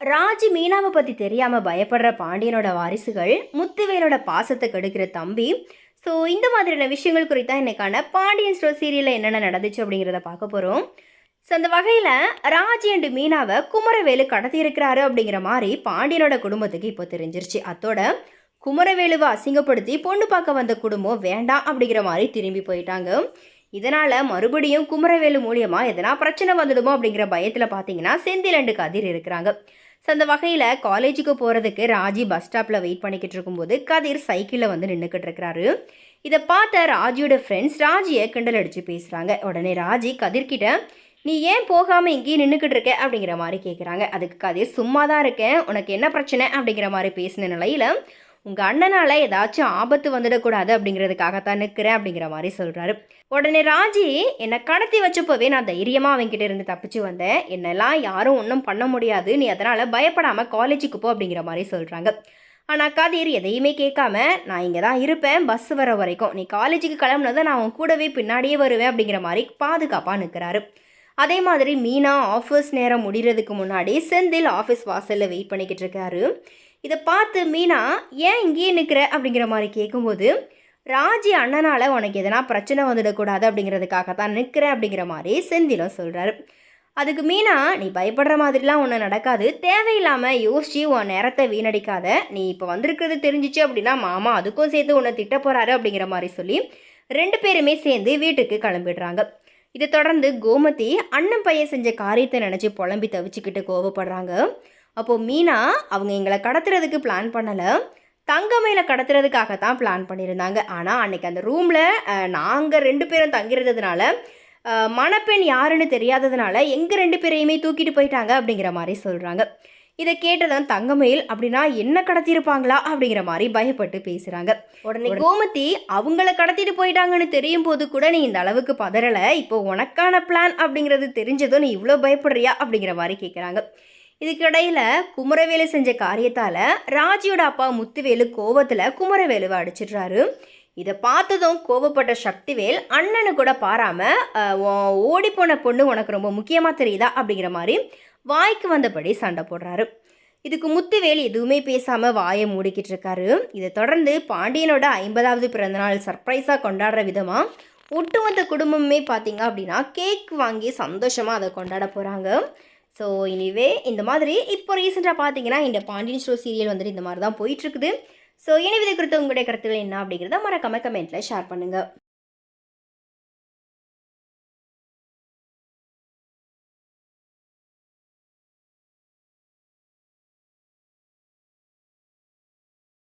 ராஜி மீனாவை பற்றி தெரியாமல் பயப்படுற பாண்டியனோட வாரிசுகள் முத்துவேலோட பாசத்தை கெடுக்கிற தம்பி. ஸோ இந்த மாதிரியான விஷயங்கள் குறித்தா இன்னைக்கான பாண்டியன் ஸ்டோர் சீரியலில் என்னென்ன நடந்துச்சு அப்படிங்கிறத பார்க்க போகிறோம் ஸோ அந்த வகையில் ராஜி அண்டு மீனாவை குமரவேலு கடத்தி இருக்கிறாரு அப்படிங்கிற மாதிரி பாண்டியனோட குடும்பத்துக்கு இப்போ தெரிஞ்சிருச்சு. அத்தோட குமரவேலுவை அசிங்கப்படுத்தி பொண்ணு பார்க்க வந்த குடும்பம் வேண்டாம் அப்படிங்கிற மாதிரி திரும்பி போயிட்டாங்க. இதனால் மறுபடியும் குமரவேலு மூலியமாக எதனா பிரச்சனை வந்துடுமோ அப்படிங்கிற பயத்தில் பார்த்தீங்கன்னா செந்தில் அண்டு கதிர் இருக்கிறாங்க. ஸோ அந்த வகையில் காலேஜுக்கு போகிறதுக்கு ராஜி பஸ் ஸ்டாப்பில் வெயிட் பண்ணிக்கிட்டு இருக்கும்போது கதிர் சைக்கிளில் வந்து நின்றுக்கிட்டு இருக்கிறாரு. இதை பார்த்த ராஜியோட ஃப்ரெண்ட்ஸ் ராஜியை கிண்டல் அடித்து பேசுகிறாங்க உடனே ராஜி கதிர்கிட்ட நீ ஏன் போகாமல் இங்கேயே நின்றுக்கிட்டு இருக்க? அப்படிங்கிற மாதிரி கேட்குறாங்க அதுக்கு கதிர் சும்மா தான் இருக்கேன். உனக்கு என்ன பிரச்சனை? அப்படிங்கிற மாதிரி பேசின நிலையில் உங்கள் அண்ணனால் ஏதாச்சும் ஆபத்து வந்துடக்கூடாது அப்படிங்கிறதுக்காகத்தான் நிற்கிறேன் அப்படிங்கிற மாதிரி சொல்கிறாரு உடனே ராஜி என்னை கடத்தி வச்சப்போவே நான் தைரியமாக அவங்ககிட்ட இருந்து தப்பிச்சு வந்தேன். என்னெல்லாம் யாரும் ஒன்றும் பண்ண முடியாது. நீ அதனால் பயப்படாமல் காலேஜுக்கு போ அப்படிங்கிற மாதிரி சொல்கிறாங்க ஆனால் கதிர் எதையுமே கேட்காம நான் இங்கே தான் இருப்பேன். பஸ் வர வரைக்கும். நீ காலேஜுக்கு கிளம்புனதை நான் உன் கூடவே பின்னாடியே வருவேன் அப்படிங்கிற மாதிரி பாதுகாப்பாக நிற்கிறாரு அதே மாதிரி மீனா ஆஃபீஸ் நேரம் முடிகிறதுக்கு முன்னாடி செந்தில் ஆஃபீஸ் வாசலில் வெயிட் பண்ணிக்கிட்டு இருக்காரு. இதை பார்த்து மீனா ஏன் இங்கேயே நிற்கிற அப்படிங்கிற மாதிரி கேட்கும்போது ராஜி அண்ணனால் உனக்கு எதனா பிரச்சனை வந்துடக்கூடாது அப்படிங்கிறதுக்காக தான் நிற்கிறேன் அப்படிங்கிற மாதிரி செந்திலும் சொல்கிறாரு அதுக்கு மீனா நீ பயப்படுற மாதிரிலாம் ஒன்று நடக்காது. தேவையில்லாமல் யோசிச்சு உன் நேரத்தை வீணடிக்காத. நீ இப்போ வந்திருக்கிறது தெரிஞ்சிச்சு அப்படின்னா மாமா அதுக்கும் சேர்த்து உன்னை திட்ட போகிறாரு அப்படிங்கிற மாதிரி சொல்லி ரெண்டு பேருமே சேர்ந்து வீட்டுக்கு கிளம்பிடுறாங்க. இதை தொடர்ந்து கோமதி அண்ணன் பையன் செஞ்ச காரியத்தை நினச்சி புலம்பி தவிச்சுக்கிட்டு கோவப்படுறாங்க. அப்போது மீனா அவங்க எங்களை கடத்துறதுக்கு பிளான் பண்ணலை. தங்கமையில் கடத்துறதுக்காக தான் பிளான் பண்ணியிருந்தாங்க. ஆனால் அன்னைக்கு அந்த ரூமில் நாங்கள் ரெண்டு பேரும் தங்கியிருந்ததுனால மணப்பெண் யாருன்னு தெரியாததுனால எங்கள் ரெண்டு பேரையுமே தூக்கிட்டு போயிட்டாங்க அப்படிங்கிற மாதிரி சொல்கிறாங்க இதை கேட்டதான் தங்கமயில் அப்படின்னா என்ன கடத்தியிருப்பாங்களா? அப்படிங்கிற மாதிரி பயப்பட்டு பேசுகிறாங்க உடனே கோமதி அவங்கள கடத்திட்டு போயிட்டாங்கன்னு தெரியும் போது கூட நீ இந்த அளவுக்கு பதறலை. இப்போ உனக்கான பிளான் அப்படிங்கிறது தெரிஞ்சதும் நீ இவ்வளோ பயப்படுறியா? அப்படிங்கிற மாதிரி கேட்குறாங்க இதுக்கிடையில் குமரவேலு செஞ்ச காரியத்தால் ராஜியோட அப்பா முத்துவேலு கோவத்தில் குமரவேலுவை அடிச்சிடுறாரு. இதை பார்த்ததும் கோவப்பட்ட சக்திவேல் அண்ணனு கூட பாராமல் ஓடி போன பொண்ணு உனக்கு ரொம்ப முக்கியமாக தெரியுதா? அப்படிங்கிற மாதிரி வாய்க்கு வந்தபடி சண்டை போடுறாரு. இதுக்கு முத்துவேல் எதுவுமே பேசாமல் வாயை மூடிக்கிட்டு இருக்காரு. இதை தொடர்ந்து பாண்டியனோட ஐம்பதாவது பிறந்தநாள் சர்ப்ரைஸாக கொண்டாடுற விதமாக ஒட்டுமொத்த குடும்பமே பார்த்தீங்க அப்படின்னா கேக் வாங்கி சந்தோஷமாக அதை கொண்டாட போகிறாங்க ஸோ இனிவே இந்த மாதிரி இப்போ ரீசெண்டாக பார்த்தீங்கன்னா இந்த பாண்டியன் ஷோ சீரியல் வந்துட்டு இந்த மாதிரி தான் போயிட்டுருக்குது ஸோ இனிவிதை இது குறித்து உங்களுடைய கருத்துக்கள் என்ன அப்படிங்கிறத மறக்காம கமெண்ட்டில் ஷேர் பண்ணுங்கள்